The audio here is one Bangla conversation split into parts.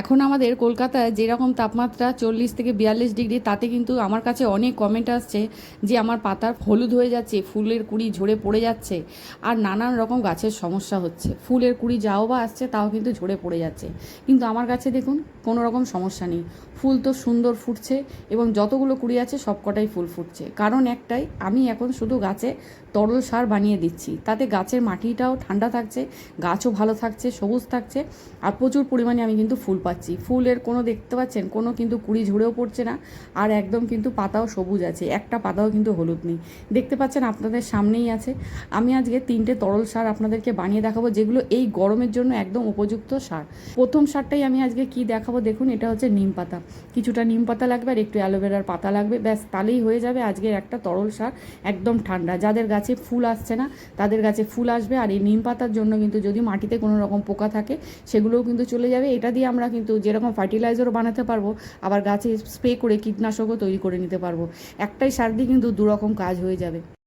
এখন আমাদের কলকাতায় যেরকম তাপমাত্রা চল্লিশ থেকে বিয়াল্লিশ ডিগ্রি, তাতে কিন্তু আমার কাছে অনেক কমেন্ট আসছে যে আমার পাতার হলুদ হয়ে যাচ্ছে, ফুলের কুড়ি ঝরে পড়ে যাচ্ছে আর নানান রকম গাছের সমস্যা হচ্ছে। ফুলের কুড়ি যাও বা আসছে তাও কিন্তু ঝরে পড়ে যাচ্ছে। কিন্তু আমার কাছে দেখুন, কোনো রকম সমস্যা নেই। ফুল তো সুন্দর ফুটছে এবং যতগুলো কুড়ি আছে সব কটাই ফুল ফুটছে। কারণ একটাই, আমি এখন শুধু গাছে তরল সার বানিয়ে দিচ্ছি। তাতে গাছের মাটিটাও ঠান্ডা থাকছে, গাছও ভালো থাকছে, সবুজ থাকছে আর প্রচুর পরিমাণে আমি কিন্তু ফুল পাচ্ছি। ফুলের কোনো দেখতে পাচ্ছেন? কোনো কিন্তু কুড়ি ঝরেও পড়ছে না। আর একদম কিন্তু পাতাও সবুজ আছে। একটা পাতাও কিন্তু হলুদ নেই। দেখতে পাচ্ছেন আপনাদের সামনেই আছে। আমি আজকে তিনটে তরল সার আপনাদেরকে বানিয়ে দেখাবো, যেগুলো এই গরমের জন্য একদম উপযুক্ত সার। প্রথম সারটাই আমি আজকে কি দেখাবো দেখুন, এটা হচ্ছে নিম পাতা। কিছুটা নিম পাতা লাগবে আর একটু অ্যালোভেরার পাতা লাগবে। ব্যাস, তাহলেই হয়ে যাবে আজকের একটা তরল সার, একদম ঠান্ডা। যাদের গাছে ফুল আসছে না, তাদের গাছে ফুল আসবে। আর এই নিম পাতার জন্য কিন্তু যদি মাটিতে কোনো রকম পোকা থাকে, সেগুলোও কিন্তু চলে যাবে। এটা দিয়ে আমরা কিন্তু যেরকম ফার্টিলাইজারও বানাতে পারব, আবার গাছে স্প্রে করে কীটনাশকও তৈরি করে নিতে পারব। একটাই সার দিয়ে কিন্তু দুরকম কাজ হয়ে যাবে।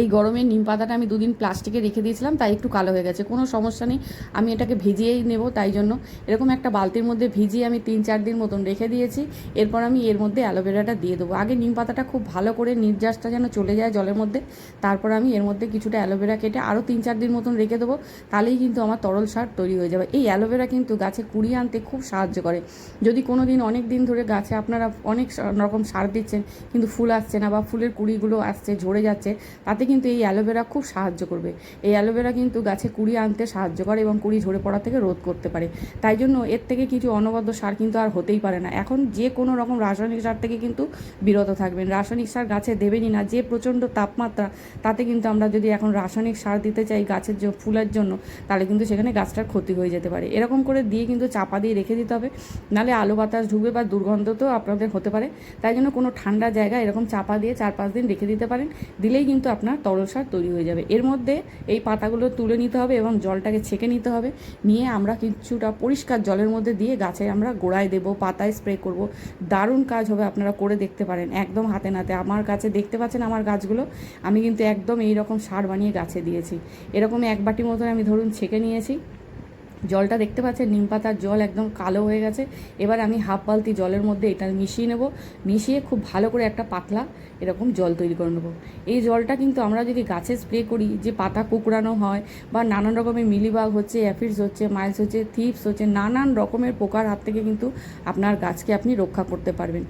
এই গরমে নিম পাতাটা আমি দুদিন প্লাস্টিকে রেখে দিয়েছিলাম, তাই একটু কালো হয়ে গেছে। কোনো সমস্যা নেই, আমি এটাকে ভিজিয়েই নেব, তাই জন্য এরকম একটা বালতির মধ্যে ভিজিয়ে আমি তিন চার দিন মতন রেখে দিয়েছি। এরপর আমি এর মধ্যে অ্যালোভেরাটা দিয়ে দেবো। আগে নিম পাতাটা খুব ভালো করে নির্যাসটা যেন চলে যায় জলের মধ্যে, তারপর আমি এর মধ্যে কিছুটা অ্যালোভেরা কেটে আরও তিন চার দিন মতন রেখে দেবো, তাহলেই কিন্তু আমার তরল সার তৈরি হয়ে যাবে। এই অ্যালোভেরা কিন্তু গাছে কুড়িয়ে আনতে খুব সাহায্য করে। যদি কোনো দিন অনেক দিন ধরে গাছে আপনারা অনেক রকম সার দিচ্ছেন, কিন্তু ফুল আসছে না বা ফুলের কুড়িগুলো আসছে, ঝরে যাচ্ছে, তাতে কিন্তু এই অ্যালোভেরা খুব সাহায্য করবে। এই অ্যালোভেরা কিন্তু গাছে কুড়ি আনতে সাহায্য করে এবং কুড়ি ঝরে পড়া থেকে রোধ করতে পারে। তাই জন্য এর থেকে কিছু অনবদ্য সার কিন্তু আর হতেই পারে না। এখন যে কোনো রকম রাসায়নিক সার থেকে কিন্তু বিরত থাকবেন। রাসায়নিক সার গাছে দেবেনই না। যে প্রচণ্ড তাপমাত্রা, তাতে কিন্তু আমরা যদি এখন রাসায়নিক সার দিতে চাই গাছের ফুলের জন্য, তাহলে কিন্তু সেখানে গাছটার ক্ষতি হয়ে যেতে পারে। এরকম করে দিয়ে কিন্তু চাপা দিয়ে রেখে দিতে হবে। নাহলে আলো বাতাস ঢুকবে বা দুর্গন্ধ তো আপনাদের হতে পারে। তাই জন্য কোনো ঠান্ডা জায়গা এরকম চাপা দিয়ে চার পাঁচ দিন রেখে দিতে পারেন। দিলেই কিন্তু আপনার তরল সার তৈরি হয়ে যাবে। এর মধ্যে এই পাতাগুলো তুলে নিতে হবে এবং জলটাকে ছেঁকে নিতে হবে। নিয়ে আমরা কিছুটা পরিষ্কার জলের মধ্যে দিয়ে গাছে আমরা গোড়ায় দেব, পাতায় স্প্রে করব। দারুণ কাজ হবে আপনারা করে দেখতে পারেন, একদম হাতে নাতে। আমার কাছে দেখতে পাচ্ছেন আমার গাছগুলো, আমি কিন্তু একদম এই রকম সার বানিয়ে গাছে দিয়েছি। এরকম এক বাটি মতন আমি ধরুন ছেঁকে নিয়েছি। জলটা দেখতে পাচ্ছেন, নিম পাতার জল একদম কালো হয়ে গেছে। এবার আমি হাফ বালতি জলের মধ্যে এটা মিশিয়ে নেব। মিশিয়ে খুব ভালো করে একটা পাতলা এরকম জল তৈরি করে নেব। এই জলটা কিন্তু আমরা যদি গাছে স্প্রে করি, যে পাতা কুকড়ানো হয় বা নানান রকমের মিলিবাগ হচ্ছে অ্যাফিডস হচ্ছে মাইলস হচ্ছে থিপস হচ্ছে, নানান রকমের পোকার হাত থেকে কিন্তু আপনার গাছকে আপনি রক্ষা করতে পারবেন।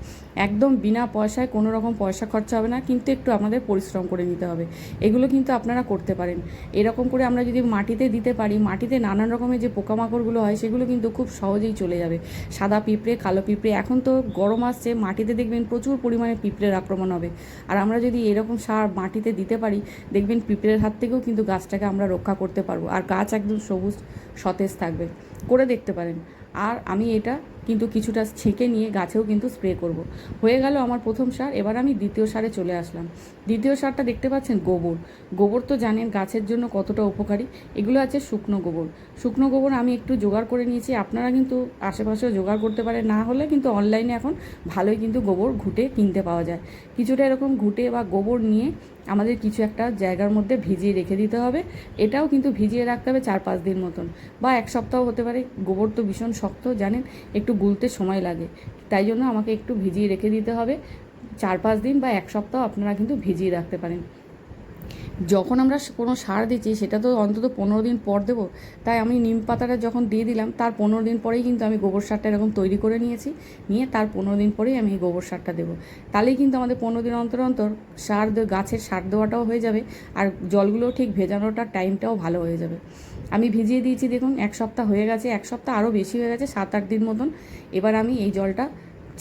একদম বিনা পয়সায় কোনো রকম পয়সা খরচা হবে না, কিন্তু একটু আমাদের পরিশ্রম করে নিতে হবে। এগুলো কিন্তু আপনারা করতে পারেন। এরকম করে আমরা যদি মাটিতে দিতে পারি, মাটিতে নানান রকমের যে পোকামাকড়গুলো হয়, সেগুলো কিন্তু খুব সহজেই চলে যাবে। সাদা পিঁপড়ে, কালো পিঁপড়ে, এখন তো গরম আসছে, মাটিতে দেখবেন প্রচুর পরিমাণে পিঁপড়ের আক্রমণ হবে। আর আমরা যদি এরকম সার মাটিতে দিতে পারি, দেখবেন পিঁপড়ের হাত থেকেও কিন্তু গাছটাকে আমরা রক্ষা করতে পারব। আর গাছ একদম সবুজ, সতেজ থাকবে। করে দেখতে পারেন। আর আমি এটা কিন্তু কিছুটা ছেঁকে নিয়ে গাছেও কিন্তু স্প্রে করব। হয়ে গেল আমার প্রথম সার, এবার আমি দ্বিতীয় সারে চলে আসলাম। দ্বিতীয় সারটা দেখতে পাচ্ছেন গোবর। গোবর তো জানেন গাছের জন্য কতটা উপকারী। এগুলো আছে শুকনো গোবর। শুকনো গোবর আমি একটু জোগাড় করে নিয়েছি। আপনারা কিন্তু আশেপাশেও জোগাড় করতে পারেন। না হলে কিন্তু অনলাইনে এখন ভালোই কিন্তু গোবর ঘুটে কিনতে পাওয়া যায়। কিছুটা এরকম ঘুটে বা গোবর নিয়ে আমাদের কিছু একটা জায়গার মধ্যে ভিজিয়ে রেখে দিতে হবে। এটাও কিন্তু ভিজিয়ে রাখতে হবে চার পাঁচ দিন মতন। বা এক সপ্তাহ হতে পারে, গোবর তো ভীষণ শক্ত, জানেন? একটু গুলতে সময় লাগে। তাই জন্য আমাকে একটু ভিজিয়ে রেখে দিতে হবে। চার পাঁচ দিন বা এক সপ্তাহ আপনারা কিন্তু ভিজিয়ে রাখতে পারেন। যখন আমরা কোনো সার দিচ্ছি, সেটা তো অন্তত পনেরো দিন পর দেবো। তাই আমি নিম পাতাটা যখন দিয়ে দিলাম, তার পনেরো দিন পরেই কিন্তু আমি গোবর সারটা এরকম তৈরি করে নিয়েছি। নিয়ে তার পনেরো দিন পরেই আমি এই গোবর সারটা দেবো। তাহলেই কিন্তু আমাদের পনেরো দিন অন্তর অন্তর সার গাছের সার দেওয়াটাও হয়ে যাবে আর জলগুলো ঠিক ভেজানোটার টাইমটাও ভালো হয়ে যাবে। আমি ভিজিয়ে দিয়েছি, দেখুন, এক সপ্তাহ হয়ে গেছে, এক সপ্তাহ আরও বেশি হয়ে গেছে, সাত আট দিন মতন। এবার আমি এই জলটা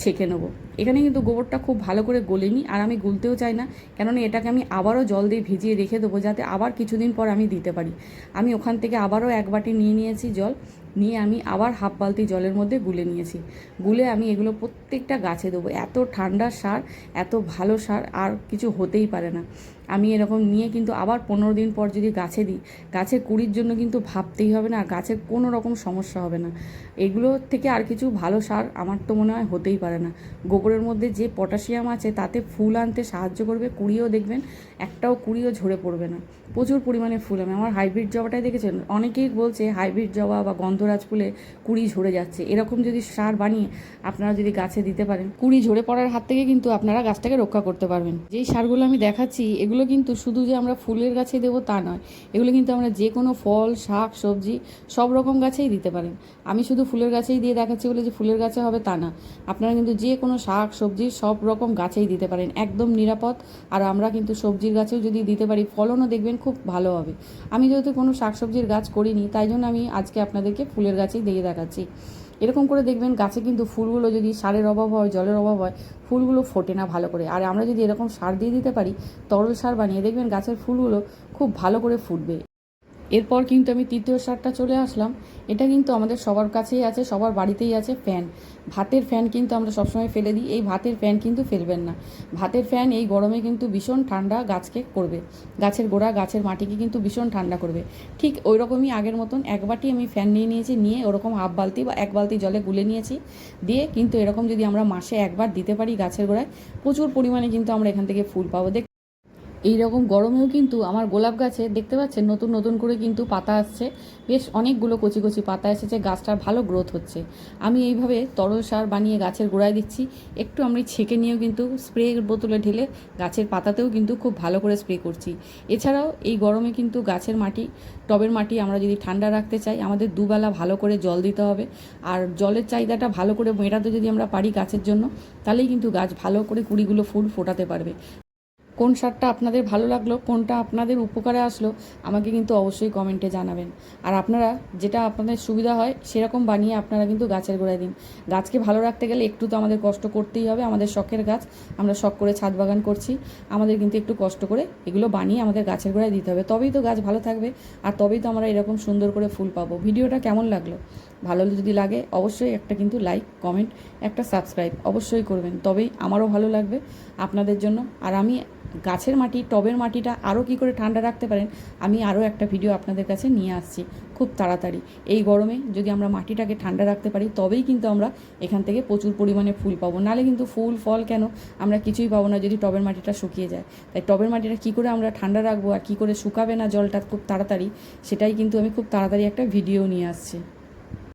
ছেঁকে নেব। এখানে কিন্তু গোবরটা খুব ভালো করে গলিনি, আর আমি গুলতেও চাই না। কেননা এটাকে আমি আবারও জল দিয়ে ভিজিয়ে রেখে দেবো যাতে আবার কিছুদিন পর আমি দিতে পারি। আমি ওখান থেকে আবারও এক বাটি নিয়ে নিয়েছি জল, নিয়ে আমি আবার হাফ বালতি জলের মধ্যে গুলে নিয়েছি। গুলে আমি এগুলো প্রত্যেকটা গাছে দেবো। এত ঠান্ডা সার, এত ভালো সার, আর কিছু হতেই পারে না। আমি এরকম নিয়ে কিন্তু আবার পনেরো দিন পর যদি গাছে দিই, গাছের কুড়ির জন্য কিন্তু ভাবতেই হবে না, গাছের কোনো রকম সমস্যা হবে না। এগুলো থেকে আর কিছু ভালো সার আমার তো মনে হয় হতেই পারে না। গোবরের মধ্যে যে পটাশিয়াম আছে, তাতে ফুল আনতে সাহায্য করবে, কুড়িও দেখবেন, একটাও কুড়িও ঝরে পড়বে না। প্রচুর পরিমাণে ফুল আমি আমার হাইব্রিড জবাটাই দেখেছেন? অনেকেই বলছে হাইব্রিড জবা বা গন্ধরাজ ফুলে কুড়ি ঝরে যাচ্ছে। এরকম যদি সার বানিয়ে আপনারা যদি গাছে দিতে পারেন, কুড়ি ঝরে পড়ার হাত থেকে কিন্তু আপনারা গাছটাকে রক্ষা করতে পারবেন। যেই সারগুলো আমি দেখাচ্ছি, এগুলো কিন্তু শুধু যে আমরা ফুলের গাছে দেবো তা নয়। এগুলো কিন্তু আমরা যে কোনো ফল, শাক, সবজি, সব রকম গাছেই দিতে পারেন। আমি শুধু ফুলের গাছেই দিয়ে দেখাচ্ছি বলে যে ফুলের গাছে হবে তা না। আপনারা কিন্তু যে কোনো শাক, সবজি, সব রকম গাছেই দিতে পারেন। একদম নিরাপদ। আর আমরা কিন্তু সবজির গাছেও যদি দিতে পারি, ফলনও দেখবেন খুব ভালো হবে। আমি যেহেতু কোনো শাকসবজির গাছ করিনি, তাই জন্য আমি আজকে আপনাদেরকে ফুলের গাছেই দিয়ে দেখাচ্ছি। এরকম করে দেখবেন গাছে কিন্তু ফুলগুলো যদি সারের অভাব হয়, জলের অভাব হয়, ফুলগুলো ফোটে না ভালো করে। আর আমরা যদি এরকম সার দিয়ে দিতে পারি, তরল সার বানিয়ে দেখবেন গাছের ফুলগুলো খুব ভালো করে ফুটবে। এরপর কিন্তু আমি তৃতীয় সারটা চলে আসলাম। এটা কিন্তু আমাদের সবার কাছেই আছে, সবার বাড়িতেই আছে ফ্যান। ভাতের ফ্যান কিন্তু আমরা সবসময় ফেলে দিই। এই ভাতের ফ্যান কিন্তু ফেলবেন না। ভাতের ফ্যান এই গরমে কিন্তু ভীষণ ঠান্ডা গাছকে করবে। গাছের গোড়া, গাছের মাটিকে কিন্তু ভীষণ ঠান্ডা করবে। ঠিক ওই রকমই আগের মতন এক বাটি আমি ফ্যান নিয়ে নিয়েছি, নিয়ে ওরকম হাফ বালতি বা এক বালতি জলে গুলে নিয়েছি। দিয়ে কিন্তু এরকম যদি আমরা মাসে একবার দিতে পারি গাছের গোড়ায়, প্রচুর পরিমাণে কিন্তু আমরা এখান থেকে ফুল পাবো। দেখ এই রকম গরমেও কিন্তু আমার গোলাপ গাছে দেখতে পাচ্ছেন, নতুন নতুন করে কিন্তু পাতা আসছে। বেশ অনেকগুলো কচি কচি পাতা এসেছে, গাছটার ভালো গ্রোথ হচ্ছে। আমি এইভাবে তরল সার বানিয়ে গাছের গোড়ায় দিচ্ছি। একটু আমি ছেঁকে নিয়েও কিন্তু স্প্রে বোতলে ঢেলে গাছের পাতাতেও কিন্তু খুব ভালো করে স্প্রে করছি। এছাড়াও এই গরমে কিন্তু গাছের মাটি, টবের মাটি আমরা যদি ঠান্ডা রাখতে চাই, আমাদের দুবেলা ভালো করে জল দিতে হবে। আর জলের চাহিদাটা ভালো করে মেটাতে যদি আমরা পারি গাছের জন্য, তাহলেই কিন্তু গাছ ভালো করে কুড়িগুলো ফুল ফোটাতে পারবে। কোন সারটা আপনাদের ভালো লাগল, কোনটা আপনাদের উপকারে আসলো, আমাকে কিন্তু অবশ্যই কমেন্টে জানাবেন। আর আপনারা যেটা আপনাদের সুবিধা হয়, সেরকম বানিয়ে আপনারা কিন্তু গাছের গোড়ায় দিন। গাছকে ভালো রাখতে গেলে একটু তো আমাদের কষ্ট করতেই হবে, আমাদের শখের গাছ। আমরা শখ করে ছাদ বাগান করছি, আমাদের কিন্তু একটু কষ্ট করে এগুলো বানিয়ে আমাদের গাছের গোড়ায় দিতে হবে। তবেই তো গাছ ভালো থাকবে, আর তবেই তো আমরা এরকম সুন্দর করে ফুল পাবো। ভিডিওটা কেমন লাগল? ভালো যদি লাগে, অবশ্যই একটা কিন্তু লাইক কমেন্ট একটা সাবস্ক্রাইব অবশ্যই করবেন। তবেই আমারও ভালো লাগবে আপনাদের জন্য। আর আমি গাছের মাটি, টবের মাটিটা আরও কী করে ঠান্ডা রাখতে পারেন, আমি আরও একটা ভিডিও আপনাদের কাছে নিয়ে আসছি, খুব তাড়াতাড়ি। এই গরমে যদি আমরা মাটিটাকে ঠান্ডা রাখতে পারি, তবেই কিন্তু আমরা এখান থেকে প্রচুর পরিমাণে ফুল পাবো। নাহলে কিন্তু ফুল, ফল কেন আমরা কিছুই পাবো না যদি টবের মাটিটা শুকিয়ে যায়। তাই টবের মাটিটা কী করে আমরা ঠান্ডা রাখব আর কী করে শুকাবে না জলটা খুব তাড়াতাড়ি, সেটাই কিন্তু আমি খুব তাড়াতাড়ি একটা ভিডিও নিয়ে আসছি।